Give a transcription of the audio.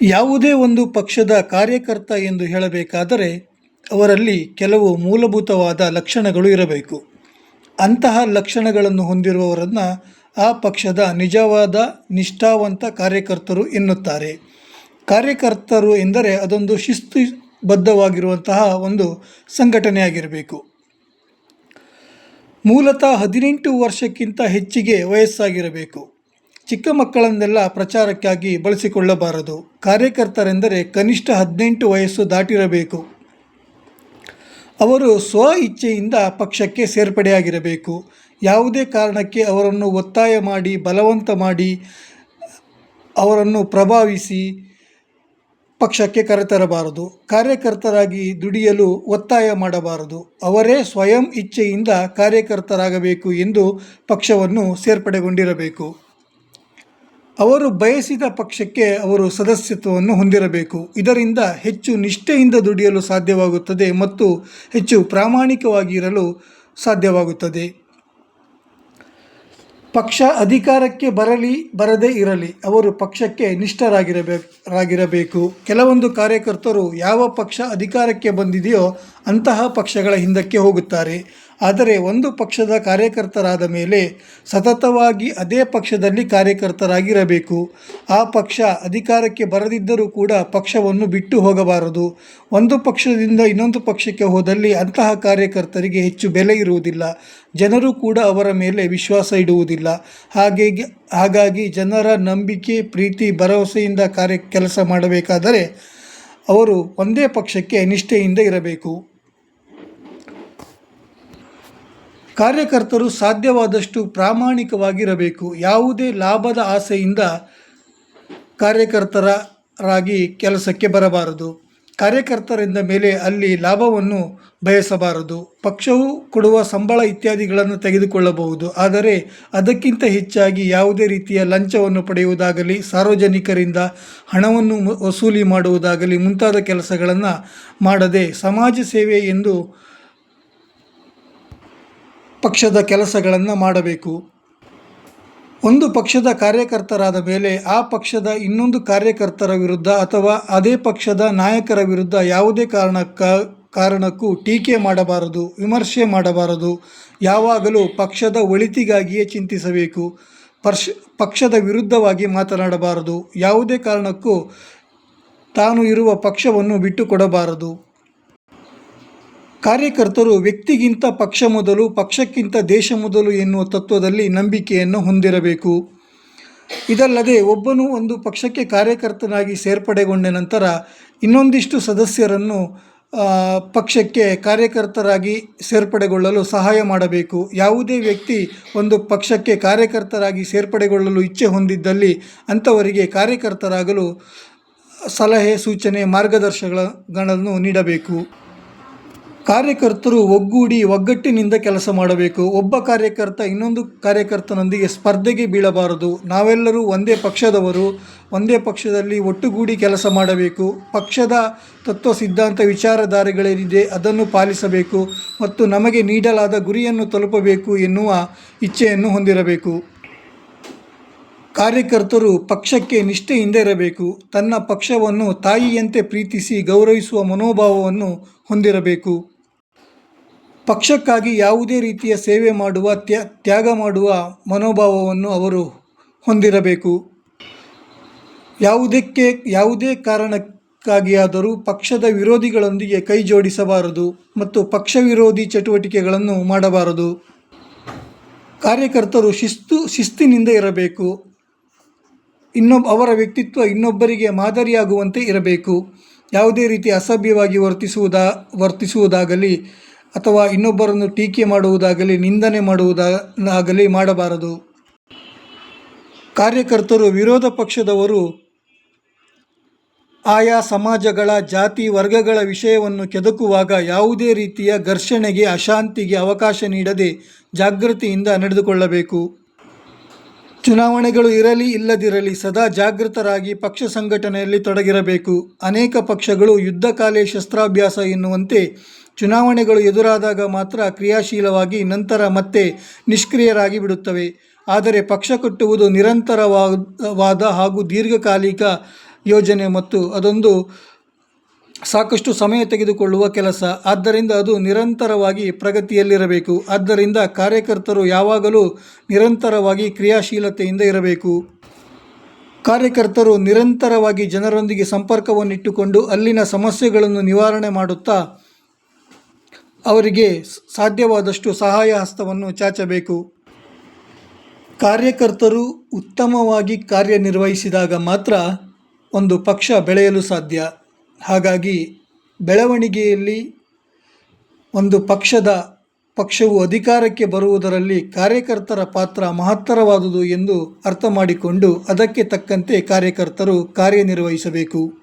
ಯಾವುದೇ ಒಂದು ಪಕ್ಷದ ಕಾರ್ಯಕರ್ತ ಎಂದು ಹೇಳಬೇಕಾದರೆ ಅವರಲ್ಲಿ ಕೆಲವು ಮೂಲಭೂತವಾದ ಲಕ್ಷಣಗಳು ಇರಬೇಕು. ಅಂತಹ ಲಕ್ಷಣಗಳನ್ನು ಹೊಂದಿರುವವರನ್ನು ಆ ಪಕ್ಷದ ನಿಜವಾದ, ನಿಷ್ಠಾವಂತ ಕಾರ್ಯಕರ್ತರು ಎನ್ನುತ್ತಾರೆ. ಕಾರ್ಯಕರ್ತರು ಎಂದರೆ ಅದೊಂದು ಶಿಸ್ತುಬದ್ಧವಾಗಿರುವಂತಹ ಒಂದು ಸಂಘಟನೆಯಾಗಿರಬೇಕು. ಮೂಲತಃ ಹದಿನೆಂಟು ವರ್ಷಕ್ಕಿಂತ ಹೆಚ್ಚಿಗೆ ವಯಸ್ಸಾಗಿರಬೇಕು. ಚಿಕ್ಕ ಮಕ್ಕಳನ್ನೆಲ್ಲ ಪ್ರಚಾರಕ್ಕಾಗಿ ಬಳಸಿಕೊಳ್ಳಬಾರದು. ಕಾರ್ಯಕರ್ತರೆಂದರೆ ಕನಿಷ್ಠ ಹದಿನೆಂಟು ವಯಸ್ಸು ದಾಟಿರಬೇಕು. ಅವರು ಸ್ವ ಇಚ್ಛೆಯಿಂದ ಪಕ್ಷಕ್ಕೆ ಸೇರ್ಪಡೆಯಾಗಿರಬೇಕು. ಯಾವುದೇ ಕಾರಣಕ್ಕೆ ಅವರನ್ನು ಒತ್ತಾಯ ಮಾಡಿ, ಬಲವಂತ ಮಾಡಿ, ಅವರನ್ನು ಪ್ರಭಾವಿಸಿ ಪಕ್ಷಕ್ಕೆ ಕರೆತರಬಾರದು. ಕಾರ್ಯಕರ್ತರಾಗಿ ದುಡಿಯಲು ಒತ್ತಾಯ ಮಾಡಬಾರದು. ಅವರೇ ಸ್ವಯಂ ಇಚ್ಛೆಯಿಂದ ಕಾರ್ಯಕರ್ತರಾಗಬೇಕು ಎಂದು ಪಕ್ಷವನ್ನು ಸೇರ್ಪಡೆಗೊಂಡಿರಬೇಕು. ಅವರು ಬಯಸಿದ ಪಕ್ಷಕ್ಕೆ ಅವರು ಸದಸ್ಯತ್ವವನ್ನು ಹೊಂದಿರಬೇಕು. ಇದರಿಂದ ಹೆಚ್ಚು ನಿಷ್ಠೆಯಿಂದ ದುಡಿಯಲು ಸಾಧ್ಯವಾಗುತ್ತದೆ ಮತ್ತು ಹೆಚ್ಚು ಪ್ರಾಮಾಣಿಕವಾಗಿರಲು ಸಾಧ್ಯವಾಗುತ್ತದೆ. ಪಕ್ಷ ಅಧಿಕಾರಕ್ಕೆ ಬರಲಿ, ಬರದೇ ಇರಲಿ, ಅವರು ಪಕ್ಷಕ್ಕೆ ನಿಷ್ಠರಾಗಿರಬೇಕು ಕೆಲವೊಂದು ಕಾರ್ಯಕರ್ತರು ಯಾವ ಪಕ್ಷ ಅಧಿಕಾರಕ್ಕೆ ಬಂದಿದೆಯೋ ಅಂತಹ ಪಕ್ಷಗಳ ಹಿಂದಕ್ಕೆ ಹೋಗುತ್ತಾರೆ. ಆದರೆ ಒಂದು ಪಕ್ಷದ ಕಾರ್ಯಕರ್ತರಾದ ಮೇಲೆ ಸತತವಾಗಿ ಅದೇ ಪಕ್ಷದಲ್ಲಿ ಕಾರ್ಯಕರ್ತರಾಗಿರಬೇಕು. ಆ ಪಕ್ಷ ಅಧಿಕಾರಕ್ಕೆ ಬರದಿದ್ದರೂ ಕೂಡ ಪಕ್ಷವನ್ನು ಬಿಟ್ಟು ಹೋಗಬಾರದು. ಒಂದು ಪಕ್ಷದಿಂದ ಇನ್ನೊಂದು ಪಕ್ಷಕ್ಕೆ ಹೋದಲ್ಲಿ ಅಂತಹ ಕಾರ್ಯಕರ್ತರಿಗೆ ಹೆಚ್ಚು ಬೆಲೆ ಇರುವುದಿಲ್ಲ. ಜನರು ಕೂಡ ಅವರ ಮೇಲೆ ವಿಶ್ವಾಸ ಇಡುವುದಿಲ್ಲ. ಹಾಗೆ ಹಾಗಾಗಿ ಜನರ ನಂಬಿಕೆ, ಪ್ರೀತಿ, ಭರವಸೆಯಿಂದ ಕಾರ್ಯ, ಕೆಲಸ ಮಾಡಬೇಕಾದರೆ ಅವರು ಒಂದೇ ಪಕ್ಷಕ್ಕೆ ನಿಷ್ಠೆಯಿಂದ ಇರಬೇಕು. ಕಾರ್ಯಕರ್ತರು ಸಾಧ್ಯವಾದಷ್ಟು ಪ್ರಾಮಾಣಿಕವಾಗಿರಬೇಕು. ಯಾವುದೇ ಲಾಭದ ಆಸೆಯಿಂದ ಕಾರ್ಯಕರ್ತರಾಗಿ ಕೆಲಸಕ್ಕೆ ಬರಬಾರದು. ಕಾರ್ಯಕರ್ತರಿಂದ ಮೇಲೆ ಅಲ್ಲಿ ಲಾಭವನ್ನು ಬಯಸಬಾರದು. ಪಕ್ಷವು ಕೊಡುವ ಸಂಬಳ ಇತ್ಯಾದಿಗಳನ್ನು ತೆಗೆದುಕೊಳ್ಳಬಹುದು. ಆದರೆ ಅದಕ್ಕಿಂತ ಹೆಚ್ಚಾಗಿ ಯಾವುದೇ ರೀತಿಯ ಲಂಚವನ್ನು ಪಡೆಯುವುದಾಗಲಿ, ಸಾರ್ವಜನಿಕರಿಂದ ಹಣವನ್ನು ವಸೂಲಿ ಮಾಡುವುದಾಗಲಿ ಮುಂತಾದ ಕೆಲಸಗಳನ್ನು ಮಾಡದೆ ಸಮಾಜ ಸೇವೆ ಎಂದು ಪಕ್ಷದ ಕೆಲಸಗಳನ್ನು ಮಾಡಬೇಕು. ಒಂದು ಪಕ್ಷದ ಕಾರ್ಯಕರ್ತರಾದ ಮೇಲೆ ಆ ಪಕ್ಷದ ಇನ್ನೊಂದು ಕಾರ್ಯಕರ್ತರ ವಿರುದ್ಧ ಅಥವಾ ಅದೇ ಪಕ್ಷದ ನಾಯಕರ ವಿರುದ್ಧ ಯಾವುದೇ ಕಾರಣಕ್ಕ ಕಾರಣಕ್ಕೂ ಟೀಕೆ ಮಾಡಬಾರದು, ವಿಮರ್ಶೆ ಮಾಡಬಾರದು. ಯಾವಾಗಲೂ ಪಕ್ಷದ ಒಳಿತಿಗಾಗಿಯೇ ಚಿಂತಿಸಬೇಕು. ಪರ್ಷ್, ಪಕ್ಷದ ವಿರುದ್ಧವಾಗಿ ಮಾತನಾಡಬಾರದು. ಯಾವುದೇ ಕಾರಣಕ್ಕೂ ತಾನು ಇರುವ ಪಕ್ಷವನ್ನು ಬಿಟ್ಟುಕೊಡಬಾರದು. ಕಾರ್ಯಕರ್ತರು ವ್ಯಕ್ತಿಗಿಂತ ಪಕ್ಷ ಮೊದಲು, ಪಕ್ಷಕ್ಕಿಂತ ದೇಶ ಮೊದಲು ಎನ್ನುವ ತತ್ವದಲ್ಲಿ ನಂಬಿಕೆಯನ್ನು ಹೊಂದಿರಬೇಕು. ಇದಲ್ಲದೆ ಒಬ್ಬನು ಒಂದು ಪಕ್ಷಕ್ಕೆ ಕಾರ್ಯಕರ್ತನಾಗಿ ಸೇರ್ಪಡೆಗೊಂಡ ನಂತರ ಇನ್ನೊಂದಿಷ್ಟು ಸದಸ್ಯರನ್ನು ಪಕ್ಷಕ್ಕೆ ಕಾರ್ಯಕರ್ತರಾಗಿ ಸೇರ್ಪಡೆಗೊಳ್ಳಲು ಸಹಾಯ ಮಾಡಬೇಕು. ಯಾವುದೇ ವ್ಯಕ್ತಿ ಒಂದು ಪಕ್ಷಕ್ಕೆ ಕಾರ್ಯಕರ್ತರಾಗಿ ಸೇರ್ಪಡೆಗೊಳ್ಳಲು ಇಚ್ಛೆ ಹೊಂದಿದ್ದಲ್ಲಿ ಅಂಥವರಿಗೆ ಕಾರ್ಯಕರ್ತರಾಗಲು ಸಲಹೆ, ಸೂಚನೆ, ಮಾರ್ಗದರ್ಶನಗಳನ್ನು ನೀಡಬೇಕು. ಕಾರ್ಯಕರ್ತರು ಒಗ್ಗೂಡಿ ಒಗ್ಗಟ್ಟಿನಿಂದ ಕೆಲಸ ಮಾಡಬೇಕು. ಒಬ್ಬ ಕಾರ್ಯಕರ್ತ ಇನ್ನೊಂದು ಕಾರ್ಯಕರ್ತನೊಂದಿಗೆ ಸ್ಪರ್ಧೆಗೆ ಬೀಳಬಾರದು. ನಾವೆಲ್ಲರೂ ಒಂದೇ ಪಕ್ಷದವರು. ಒಂದೇ ಪಕ್ಷದಲ್ಲಿ ಒಟ್ಟುಗೂಡಿ ಕೆಲಸ ಮಾಡಬೇಕು. ಪಕ್ಷದ ತತ್ವ ಸಿದ್ಧಾಂತ ವಿಚಾರಧಾರೆಗಳೇನಿದೆ ಅದನ್ನು ಪಾಲಿಸಬೇಕು ಮತ್ತು ನಮಗೆ ನೀಡಲಾದ ಗುರಿಯನ್ನು ತಲುಪಬೇಕು ಎನ್ನುವ ಇಚ್ಛೆಯನ್ನು ಹೊಂದಿರಬೇಕು. ಕಾರ್ಯಕರ್ತರು ಪಕ್ಷಕ್ಕೆ ನಿಷ್ಠೆಯಿಂದ ಇರಬೇಕು. ತನ್ನ ಪಕ್ಷವನ್ನು ತಾಯಿಯಂತೆ ಪ್ರೀತಿಸಿ ಗೌರವಿಸುವ ಮನೋಭಾವವನ್ನು ಹೊಂದಿರಬೇಕು. ಪಕ್ಷಕ್ಕಾಗಿ ಯಾವುದೇ ರೀತಿಯ ಸೇವೆ ಮಾಡುವ, ತ್ಯ, ತ್ಯಾಗ ಮಾಡುವ ಮನೋಭಾವವನ್ನು ಅವರು ಹೊಂದಿರಬೇಕು. ಯಾವುದಕ್ಕೆ, ಯಾವುದೇ ಕಾರಣಕ್ಕಾಗಿಯಾದರೂ ಪಕ್ಷದ ವಿರೋಧಿಗಳೊಂದಿಗೆ ಕೈ ಜೋಡಿಸಬಾರದು ಮತ್ತು ಪಕ್ಷ ವಿರೋಧಿ ಚಟುವಟಿಕೆಗಳನ್ನು ಮಾಡಬಾರದು. ಕಾರ್ಯಕರ್ತರು ಶಿಸ್ತು, ಶಿಸ್ತಿನಿಂದ ಇರಬೇಕು. ಇನ್ನೊಬ್ಬ ಅವರ ವ್ಯಕ್ತಿತ್ವ ಇನ್ನೊಬ್ಬರಿಗೆ ಮಾದರಿಯಾಗುವಂತೆ ಇರಬೇಕು. ಯಾವುದೇ ರೀತಿ ಅಸಭ್ಯವಾಗಿ ವರ್ತಿಸುವುದಾ, ವರ್ತಿಸುವುದಾಗಲಿ ಅಥವಾ ಇನ್ನೊಬ್ಬರನ್ನು ಟೀಕೆ ಮಾಡುವುದಾಗಲಿ, ನಿಂದನೆ ಮಾಡುವುದಾಗಲಿ ಮಾಡಬಾರದು. ಕಾರ್ಯಕರ್ತರು ವಿರೋಧ ಪಕ್ಷದವರು ಆಯಾ ಸಮಾಜಗಳ, ಜಾತಿ ವರ್ಗಗಳ ವಿಷಯವನ್ನು ಕೆದಕುವಾಗ ಯಾವುದೇ ರೀತಿಯ ಘರ್ಷಣೆಗೆ, ಅಶಾಂತಿಗೆ ಅವಕಾಶ ನೀಡದೆ ಜಾಗೃತಿಯಿಂದ ನಡೆದುಕೊಳ್ಳಬೇಕು. ಚುನಾವಣೆಗಳು ಇರಲಿ ಇಲ್ಲದಿರಲಿ ಸದಾ ಜಾಗೃತರಾಗಿ ಪಕ್ಷ ಸಂಘಟನೆಯಲ್ಲಿ ತೊಡಗಿರಬೇಕು. ಅನೇಕ ಪಕ್ಷಗಳು ಯುದ್ಧಕಾಲೇ ಶಸ್ತ್ರಾಭ್ಯಾಸ ಎನ್ನುವಂತೆ ಚುನಾವಣೆಗಳು ಎದುರಾದಾಗ ಮಾತ್ರ ಕ್ರಿಯಾಶೀಲವಾಗಿ ನಂತರ ಮತ್ತೆ ನಿಷ್ಕ್ರಿಯರಾಗಿ ಬಿಡುತ್ತವೆ. ಆದರೆ ಪಕ್ಷ ಕಟ್ಟುವುದು ನಿರಂತರವಾದ ಹಾಗೂ ದೀರ್ಘಕಾಲಿಕ ಯೋಜನೆ ಮತ್ತು ಅದೊಂದು ಸಾಕಷ್ಟು ಸಮಯ ತೆಗೆದುಕೊಳ್ಳುವ ಕೆಲಸ. ಆದ್ದರಿಂದ ಅದು ನಿರಂತರವಾಗಿ ಪ್ರಗತಿಯಲ್ಲಿರಬೇಕು. ಆದ್ದರಿಂದ ಕಾರ್ಯಕರ್ತರು ಯಾವಾಗಲೂ ನಿರಂತರವಾಗಿ ಕ್ರಿಯಾಶೀಲತೆಯಿಂದ ಇರಬೇಕು. ಕಾರ್ಯಕರ್ತರು ನಿರಂತರವಾಗಿ ಜನರೊಂದಿಗೆ ಸಂಪರ್ಕವನ್ನಿಟ್ಟುಕೊಂಡು ಅಲ್ಲಿನ ಸಮಸ್ಯೆಗಳನ್ನು ನಿವಾರಣೆ ಮಾಡುತ್ತಾ ಅವರಿಗೆ ಸಾಧ್ಯವಾದಷ್ಟು ಸಹಾಯ ಹಸ್ತವನ್ನು ಚಾಚಬೇಕು. ಕಾರ್ಯಕರ್ತರು ಉತ್ತಮವಾಗಿ ಕಾರ್ಯನಿರ್ವಹಿಸಿದಾಗ ಮಾತ್ರ ಒಂದು ಪಕ್ಷ ಬೆಳೆಯಲು ಸಾಧ್ಯ. ಹಾಗಾಗಿ ಬೆಳವಣಿಗೆಯಲ್ಲಿ ಒಂದು ಪಕ್ಷದ, ಪಕ್ಷವು ಅಧಿಕಾರಕ್ಕೆ ಬರುವುದರಲ್ಲಿ ಕಾರ್ಯಕರ್ತರ ಪಾತ್ರ ಮಹತ್ತರವಾದುದು ಎಂದು ಅರ್ಥ ಮಾಡಿಕೊಂಡು ಅದಕ್ಕೆ ತಕ್ಕಂತೆ ಕಾರ್ಯಕರ್ತರು ಕಾರ್ಯನಿರ್ವಹಿಸಬೇಕು.